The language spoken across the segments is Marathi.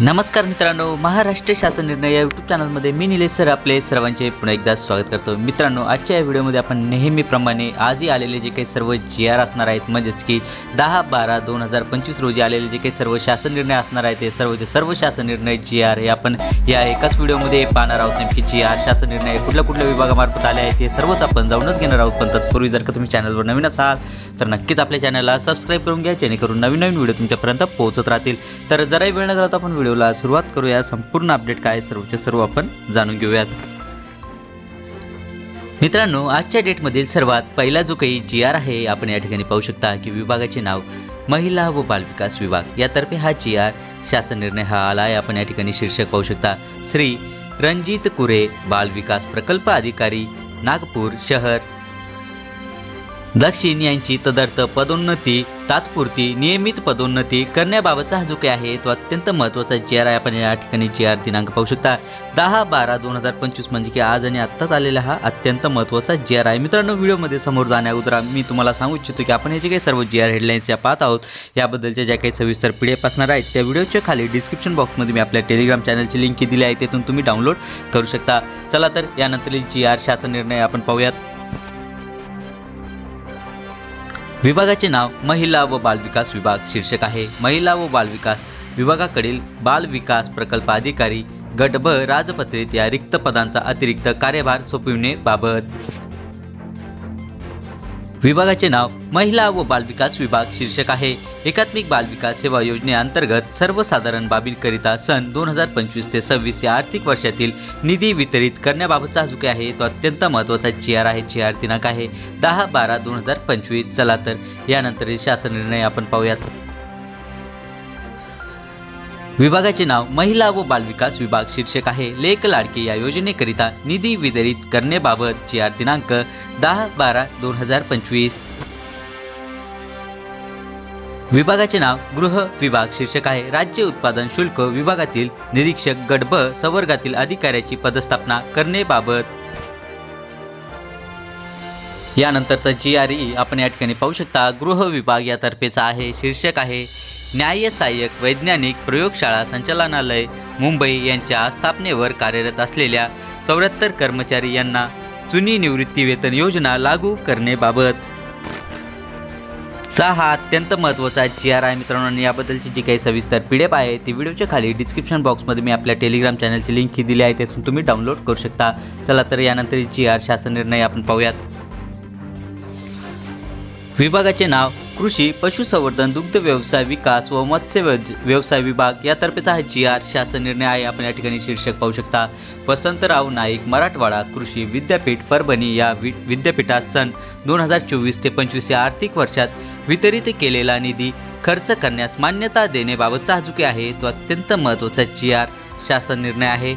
नमस्कार मित्रांनो महाराष्ट्र शासन निर्णय या यूट्यूब चॅनलमध्ये मी निलेश सर आपले सर्वांचे पुन्हा एकदा स्वागत करतो. मित्रांनो आजच्या या व्हिडिओमध्ये आपण नेहमीप्रमाणे आजही आलेले जे काही सर्व जी आर असणार आहेत म्हणजेच की दहा बारा दोन हजार पंचवीस रोजी आलेले जे काही सर्व शासन निर्णय असणार आहेत ते सर्वचे सर्व शासन निर्णय जी आर हे आपण या एकाच व्हिडिओमध्ये पाहणार आहोत. नेमकी जी आर शासन निर्णय कुठल्या कुठल्या विभागामार्फत आले आहेत ते सर्वच आपण जाऊनच घेणार आहोत. पण तत्पूर्वी जर का तुम्ही चॅनलवर नवीन असाल तर नक्कीच आपल्या चॅनलला सबस्क्राईब करून घ्या जेणेकरून नवीन नवीन व्हिडिओ तुमच्यापर्यंत पोहोचत राहतील. तर जराही वेळ न घालवता आपण व्हिडिओ व्हिडिओला सुरुवात करूया. संपूर्ण अपडेट काय सर्वच्या सर्व आपण जाणून घेऊयात. मित्रांनो आजच्या डेटमधील सर्वात पहिला जो काही जी आर आहे आपण या ठिकाणी पाहू शकता की विभागाचे नाव महिला व बालविकास विभाग. यातर्फे हा जी आर शासन निर्णय हा आला आहे. आपण या ठिकाणी शीर्षक पाहू शकता. श्री रणजित कुरे बालविकास प्रकल्प अधिकारी नागपूर शहर. दक्षिण यांची तदर्थ पदोन्नती तात्पुरती नियमित पदोन्नती करण्याबाबतचा हा जो काही आहे. तो अत्यंत महत्त्वाचा जी आर आहे. आपण या ठिकाणी जी आर दिनांक पाहू शकता. दहा बारा दोन हजार पंचवीस म्हणजे की आज आणि आत्ताच आलेला हा अत्यंत महत्त्वाचा जी आर आहे. मित्रांनो व्हिडिओमध्ये समोर जाण्याअगोदर मी तुम्हाला सांगू इच्छितो की आपण हे जे काही सर्व जी आर हेडलाईन्स या पाहत आहोत. याबद्दलच्या ज्या काही सविस्तर पी डी एफ असणार आहेत त्या व्हिडिओच्या खाली डिस्क्रिप्शन बॉक्समध्ये मी आपल्या टेलिग्राम चॅनलची लिंक दिली आहे. तिथून तुम्ही डाउनलोड करू शकता. चला तर यानंतरील जी आर शासन निर्णय आपण पाहूयात. विभागाचे नाव महिला व बालविकास विभाग शीर्षक आहे. महिला व बालविकास विभागाकडील बाल विकास प्रकल्प अधिकारी गट ब राजपत्रित या रिक्त पदांचा अतिरिक्त कार्यभार सोपविण्याबाबत विभागाचे नाव महिला व बालविकास विभाग शीर्षक आहे. एकात्मिक बालविकास सेवा योजनेअंतर्गत सर्वसाधारण बाबींकरिता सन दोन हजार पंचवीस ते सव्वीस या आर्थिक वर्षातील निधी वितरित करण्याबाबतचा जो काही आहे. तो अत्यंत महत्त्वाचा जी आर आहे. जी आर दिनांक आहे दहा बारा दोन हजार पंचवीस. चला तर यानंतर शासन निर्णय आपण पाहूयात. विभागाचे नाव महिला व बालविकास विभाग शीर्षक आहे. लेख लाडकी या योजनेकरिता निधी वितरित करण्याबाबत जी आर दिनांक दहा बारा दोन हजार पंचवीस. विभागाचे नाव गृह विभाग शीर्षक आहे. राज्य उत्पादन शुल्क विभागातील निरीक्षक गडब संवर्गातील अधिकाऱ्याची पदस्थापना करण्याबाबत. यानंतरचा जी आर ई आपण या ठिकाणी पाहू शकता. गृह विभाग यातर्फेचा आहे शीर्षक आहे. न्याय सहाय्यक वैज्ञानिक प्रयोगशाळा संचालनालय मुंबई यांच्या स्थापनेवर कार्यरत असलेल्या चौऱ्याहत्तर कर्मचारी यांना जुनी निवृत्ती वेतन योजना लागू करण्याबाबत चा हा अत्यंत महत्त्वाचा जी आर आहे मित्रांनो आणि याबद्दलची जी काही सविस्तर पी डी एफ आहे ती व्हिडिओच्या खाली डिस्क्रिप्शन बॉक्समध्ये मी आपल्या टेलिग्राम चॅनलची लिंक ही दिली आहे तिथून तुम्ही डाउनलोड करू शकता. चला तर यानंतर जी आर शासन निर्णय आपण पाहूयात. विभागाचे नाव कृषी पशुसंवर्धन दुग्ध व्यवसाय विकास व मत्स्य व्यव- व्यवसाय विभाग यातर्फेचा हा जी आर शासन निर्णय आहे. आपण या ठिकाणी शीर्षक पाहू शकता. वसंतराव नाईक मराठवाडा कृषी विद्यापीठ परभणी या वि विद्यापीठात सन दोन हजार चोवीस ते पंचवीस या आर्थिक वर्षात वितरित केलेला निधी खर्च करण्यास मान्यता देण्याबाबतचा हा आहे. तो अत्यंत महत्त्वाचा जी आर शासन निर्णय आहे.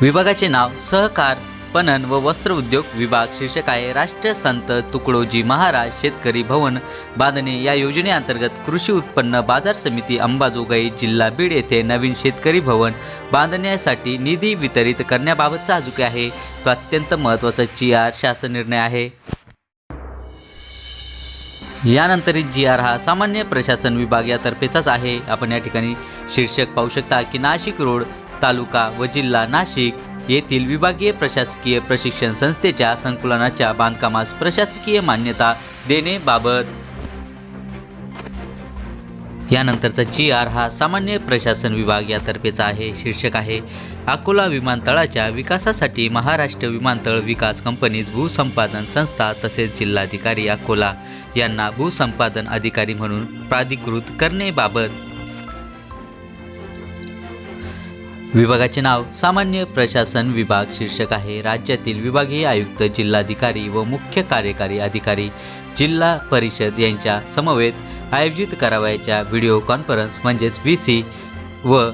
विभागाचे नाव सहकार पणन व वस्त्र उद्योग विभाग शीर्षक आहे राष्ट्रीय संत तुकडोजी महाराज शेतकरी भवन बांधणे. या योजनेअंतर्गत कृषी उत्पन्न बाजार समिती अंबाजोगाई जिल्हा बीड येथे नवीन शेतकरी भवन बांधण्यासाठी निधी वितरित करण्याबाबतचा हा आहे. तो अत्यंत महत्त्वाचा जी आर शासन निर्णय आहे. यानंतर जी आर हा सामान्य प्रशासन विभाग यातर्फेचाच आहे. आपण या ठिकाणी शीर्षक पाहू शकता की नाशिक रोड तालुका व जिल्हा नाशिक येथील विभागीय प्रशासकीय प्रशिक्षण संस्थेच्या संकुलनाच्या बांधकामास प्रशासकीय मान्यता देणेबाबत यानंतरचा जी आर हा सामान्य प्रशासन विभाग यातर्फेचा आहे शीर्षक आहे. अकोला विमानतळाच्या विकासासाठी महाराष्ट्र विमानतळ विकास कंपनीज भूसंपादन संस्था तसेच जिल्हाधिकारी अकोला यांना भूसंपादन अधिकारी म्हणून प्राधिकृत करणेबाबत विभागाचे नाव सामान्य प्रशासन विभाग शीर्षक आहे. राज्यातील विभागीय आयुक्त जिल्हाधिकारी व मुख्य कार्यकारी अधिकारी जिल्हा परिषद यांच्या समवेत आयोजित करावयाच्या व्हिडिओ कॉन्फरन्स म्हणजेच व्ही सी व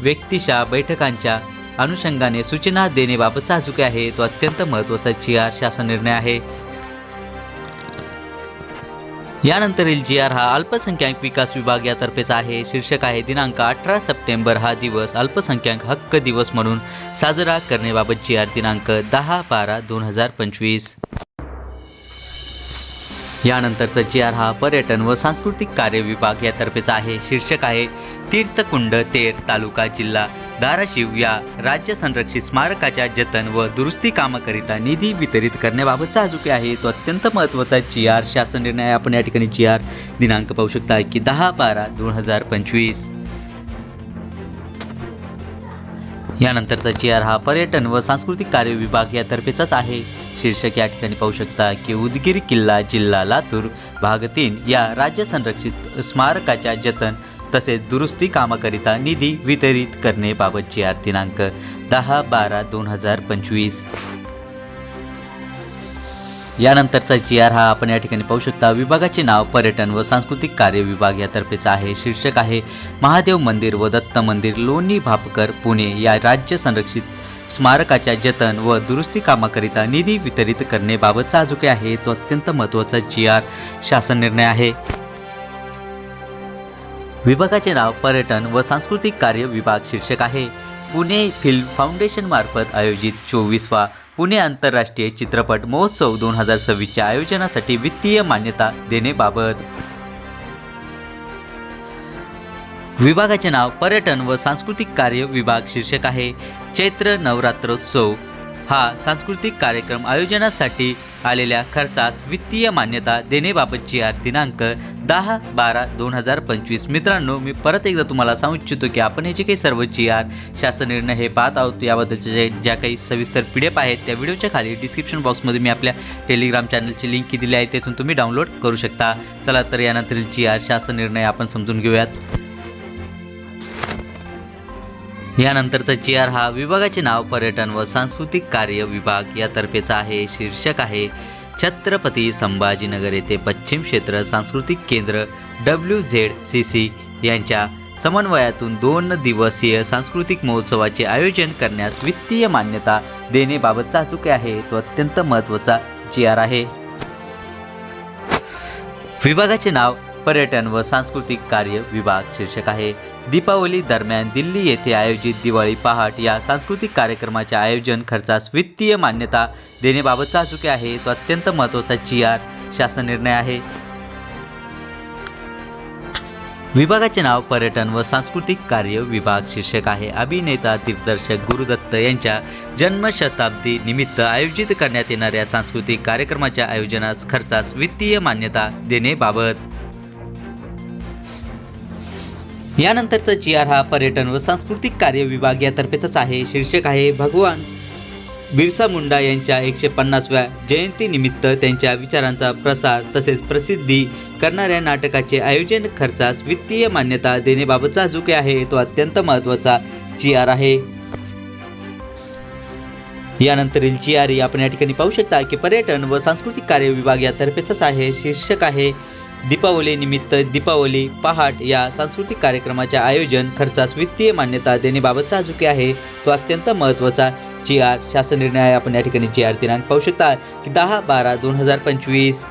व्यक्तिशा बैठकांच्या अनुषंगाने सूचना देण्याबाबतचा जो आहे. तो अत्यंत महत्त्वाचा जी शासन निर्णय आहे. यानंतरील जी आर हा अल्पसंख्याक विकास विभाग यातर्फेचा आहे. शीर्षक आहे दिनांक अठरा सप्टेंबर हा दिवस अल्पसंख्याक हक्क दिवस म्हणून साजरा करण्याबाबत जी आर दिनांक दहा बारा दोन हजार पंचवीस. यानंतरचा जी आर हा पर्यटन व सांस्कृतिक कार्य विभाग यातर्फेचा आहे. शीर्षक आहे तीर्थकुंड तेर तालुका जिल्हा धाराशिव या राज्य संरक्षित स्मारकाच्या जतन व दुरुस्ती कामाकरिता निधी वितरित करण्याबाबतचा चुकी आहे. तो अत्यंत महत्त्वाचा जी आर शासन निर्णय आपण या ठिकाणी जी आर दिनांक पाहू शकता की दहा बारा दोन हजार पंचवीस. यानंतरचा जी आर हा पर्यटन व सांस्कृतिक कार्य विभाग यातर्फेचाच आहे. शीर्षक या ठिकाणी पाहू शकता की उदगीर किल्ला जिल्हा लातूर भाग तीन या राज्य संरक्षित स्मारकाच्या जतन तसेच दुरुस्ती कामाकरिता निधी वितरित करण्याबाबतची आर दिनांक दहा बारा दोन हजार पंचवीस. यानंतरचा जी आर हा आपण या ठिकाणी पाहू शकता. विभागाचे नाव पर्यटन व सांस्कृतिक कार्य विभाग यातर्फेचा आहे. शीर्षक आहे महादेव मंदिर व दत्त मंदिर लोणी भापकर पुणे या राज्य संरक्षित स्मारकाच्या जतन व दुरुस्ती कामाकरिता निधी वितरित करण्याबाबतचा जो काही आहे. तो अत्यंत महत्त्वाचा जी आर शासन निर्णय आहे. विभागाचे नाव पर्यटन व सांस्कृतिक कार्य विभाग शीर्षक आहे. पुणे फिल्म फाउंडेशन मार्फत आयोजित चोवीसवा पुणे आंतरराष्ट्रीय चित्रपट महोत्सव दोन हजार सव्वीसच्या आयोजनासाठी वित्तीय मान्यता देण्याबाबत. विभागाचे नाव पर्यटन व सांस्कृतिक कार्य विभाग शीर्षक आहे. चैत्र नवरात्रोत्सव हा सांस्कृतिक कार्यक्रम आयोजनासाठी आलेल्या खर्चास वित्तीय मान्यता देण्याबाबतची आर दिनांक दहा बारा दोन हजार पंचवीस. मित्रांनो मी परत एकदा तुम्हाला सांगू इच्छितो की आपण हे जे काही सर्व जी आर शासन निर्णय हे पाहत आहोत. याबद्दलचे जे ज्या काही सविस्तर पी डी एफ आहेत त्या व्हिडिओच्या खाली डिस्क्रिप्शन बॉक्समध्ये मी आपल्या टेलिग्राम चॅनलची लिंक दिली आहे तेथून तुम्ही डाउनलोड करू शकता. चला तर यानंतरील जी आर शासन निर्णय आपण समजून घेऊयात. यानंतरचा जी आर हा विभागाचे नाव पर्यटन व सांस्कृतिक कार्य विभाग यातर्फेचा आहे. शीर्षक आहे छत्रपती संभाजीनगर येथे पश्चिम क्षेत्र सांस्कृतिक केंद्र डब्ल्यू झेड सी सी यांच्या समन्वयातून दोन दिवसीय सांस्कृतिक महोत्सवाचे आयोजन करण्यास वित्तीय मान्यता देण्याबाबतचा चुके आहे. तो अत्यंत महत्त्वाचा जी आर आहे. विभागाचे नाव पर्यटन व सांस्कृतिक कार्य विभाग शीर्षक आहे. दीपावली दरम्यान दिल्ली येथे आयोजित दिवाळी पहाट या सांस्कृतिक कार्यक्रमाच्या आयोजन खर्चास वित्तीय मान्यता देण्याबाबतचा चुके आहे. तो अत्यंत महत्त्वाचा जी आर शासन निर्णय आहे. विभागाचे नाव पर्यटन व सांस्कृतिक कार्य विभाग शीर्षक आहे. अभिनेता दिग्दर्शक गुरुदत्त यांच्या जन्मशताब्दी निमित्त आयोजित करण्यात येणाऱ्या सांस्कृतिक कार्यक्रमाच्या आयोजनास खर्चास वित्तीय मान्यता देणेबाबत यानंतरचा जी आर हा पर्यटन व सांस्कृतिक कार्य विभाग यातर्फेच आहे. शीर्षक आहे भगवान बिरसा मुंडा यांच्या एकशे पन्नासव्या जयंतीनिमित्त त्यांच्या विचारांचा प्रसार तसेच प्रसिद्धी करणाऱ्या नाटकाचे आयोजन खर्चास वित्तीय मान्यता देण्याबाबतचा जो काही आहे. तो अत्यंत महत्त्वाचा जी आर आहे. यानंतरील जी आर आपण या ठिकाणी पाहू शकता की पर्यटन व सांस्कृतिक कार्य विभाग यातर्फेच आहे. शीर्षक आहे दीपावली निमित्त दीपावली पहाट या सांस्कृतिक कार्यक्रमाच्या आयोजन खर्चास वित्तीय मान्यता देण्याबाबतचा जो आहे. तो अत्यंत महत्त्वाचा जी आर शासन निर्णय आहे. आपण या ठिकाणी जी आर दिनांक पाहू शकता की दहा बारा दोन हजार पंचवीस.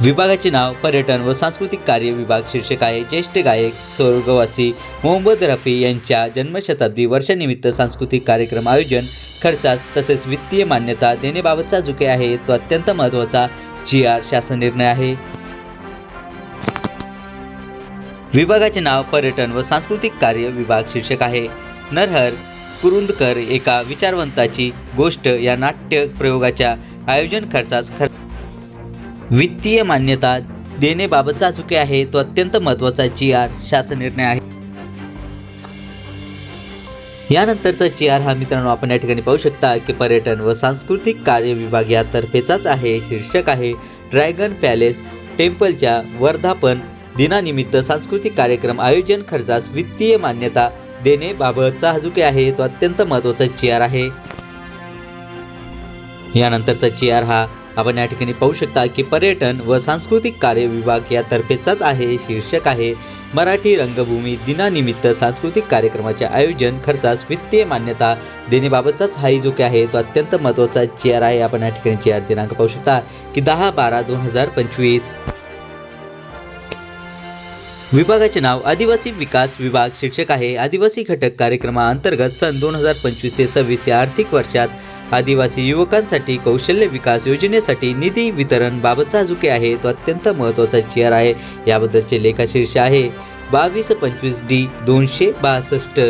विभागाचे नाव पर्यटन व सांस्कृतिक कार्य विभाग शीर्षक आहे. ज्येष्ठ गायक स्वर्गवासी मोहम्मद रफी यांच्या जन्मशताब्दी वर्षानिमित्त सांस्कृतिक कार्यक्रम आयोजन खर्चास तसेच वित्तीय मान्यता देण्याबाबतचा चुके आहे. तो अत्यंत महत्त्वाचा जी आर शासन निर्णय आहे. विभागाचे नाव पर्यटन व सांस्कृतिक कार्य विभाग शीर्षक आहे. नरहर कुरुंदकर एका विचारवंताची गोष्ट या नाट्य प्रयोगाच्या आयोजन खर्चास खर्च वित्तीय मान्यता देण्याबाबतचा चुके आहे तो अत्यंत महत्त्वाचा जी आर शासन निर्णय आहे. यानंतरचा जी आर हा मित्रांनो आपण या ठिकाणी पाहू शकता की पर्यटन व सांस्कृतिक कार्य विभाग यातर्फेचाच आहे शीर्षक आहे ड्रॅगन पॅलेस टेम्पलच्या वर्धापन दिनानिमित्त सांस्कृतिक कार्यक्रम आयोजन खर्चास वित्तीय मान्यता देण्याबाबतचा हा जो काही आहे तो अत्यंत महत्त्वाचा जी आर आहे. यानंतरचा जी आर हा आपण या ठिकाणी पाहू शकता की पर्यटन व सांस्कृतिक कार्य विभाग यातर्फेचाच आहे शीर्षक आहे मराठी रंगभूमी दिनानिमित्त सांस्कृतिक कार्यक्रमाचे आयोजन खर्चास वित्तीय मान्यता देण्याबाबतचाच हा जो काही आहे तो अत्यंत महत्त्वाचा चेअर आहे. आपण या ठिकाणी चेअर दिनांक पाहू शकता की दहा बारा दोन हजार पंचवीस. विभागाचे नाव आदिवासी विकास विभाग शीर्षक आहे. आदिवासी घटक कार्यक्रमाअंतर्गत सन दोन हजार पंचवीस ते सव्वीस या आर्थिक वर्षात आदिवासी युवकांसाठी कौशल्य विकास योजनेसाठी निधी वितरण बाबतचा जो काही आहे तो अत्यंत महत्त्वाचा चेअर आहे. याबद्दलचे लेखाशीर्ष आहे बावीस पंचवीस डी दोनशे बासष्ट.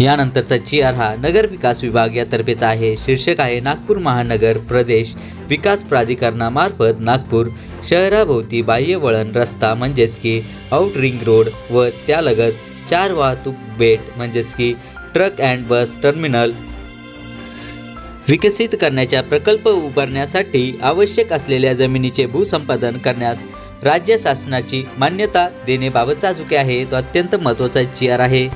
यानंतरचा जी आर हा नगर विकास विभाग यातर्फेचा आहे. शीर्षक आहे नागपूर महानगर प्रदेश विकास प्राधिकरणामार्फत नागपूर शहराभोवती बाह्य वळण रस्ता म्हणजेच की आउट रिंग रोड व त्यालगत चार वाहतूक बेट म्हणजेच की ट्रक अँड बस टर्मिनल. विकसित करण्याचा प्रकल्प उभारण्यासाठी आवश्यक असलेल्या जमिनीचे भूसंपादन करण्यास राज्य शासनाची मान्यता देण्याबाबतचा जो काही आहे तो अत्यंत महत्त्वाचा जी आर आहे.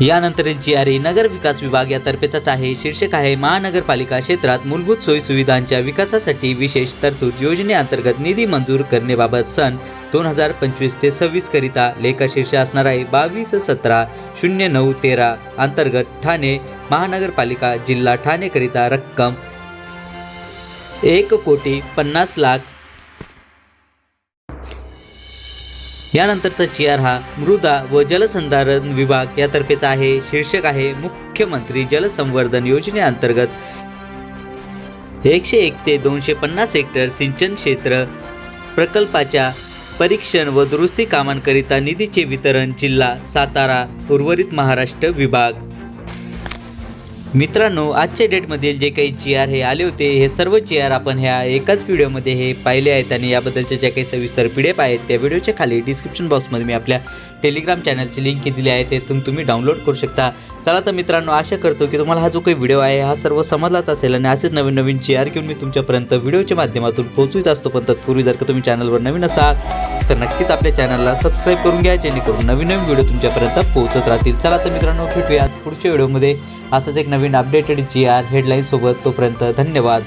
यानंतरील जी आर ई नगर विकास विभाग यातर्फेचाच आहे. शीर्षक आहे महानगरपालिका क्षेत्रात मूलभूत सोयी सुविधांच्या विकासासाठी विशेष तरतूद योजनेअंतर्गत निधी मंजूर करण्याबाबत सन दोन हजार पंचवीस ते सव्वीस करिता लेखाशीर्ष असणार आहे. बावीस सतरा शून्य नऊ तेरा अंतर्गत ठाणे महानगरपालिका जिल्हा ठाणेकरिता रक्कम एक कोटी पन्नास लाख यानंतरचा चेअर हा मृदा व जलसंधारण विभाग यातर्फेचा आहे. शीर्षक आहे मुख्यमंत्री जलसंवर्धन योजनेअंतर्गत एकशे एक ते दोनशे पन्नास हेक्टर सिंचन क्षेत्र प्रकल्पाच्या परीक्षण व दुरुस्ती कामांकरिता निधीचे वितरण जिल्हा सातारा उर्वरित महाराष्ट्र विभाग. मित्रांनो आजच्या डेटमधील जे काही चेअर हे आले होते हे सर्व चेअर आपण ह्या एकाच व्हिडिओमध्ये हे पाहिले आहेत आणि याबद्दलच्या ज्या काही सविस्तर पी डी एफ आहेत त्या व्हिडिओच्या खाली डिस्क्रिप्शन बॉक्समध्ये मी आपल्या टेलिग्राम चॅनलची लिंक दिली आहे तेथून तुम्ही डाउनलोड करू शकता. चला तर मित्रांनो आशा करतो की तुम्हाला हा जो काही व्हिडिओ आहे हा सर्व समजलाच असेल आणि असेच नवीन नवीन जी आर घेऊन मी तुमच्यापर्यंत व्हिडिओच्या माध्यमातून पोहोचवीत असतो. पण तत्पूर्वी जर का तुम्ही चॅनलवर नवीन असाल तर नक्कीच आपल्या चॅनलला सबस्क्राईब करून घ्या जेणेकरून नवीन नवीन व्हिडिओ तुमच्यापर्यंत पोहोचत राहतील. चला तर मित्रांनो भेटूयात पुढच्या व्हिडिओमध्ये असंच एक नवीन अपडेटेड जी आर हेडलाईनसोबत तोपर्यंत धन्यवाद.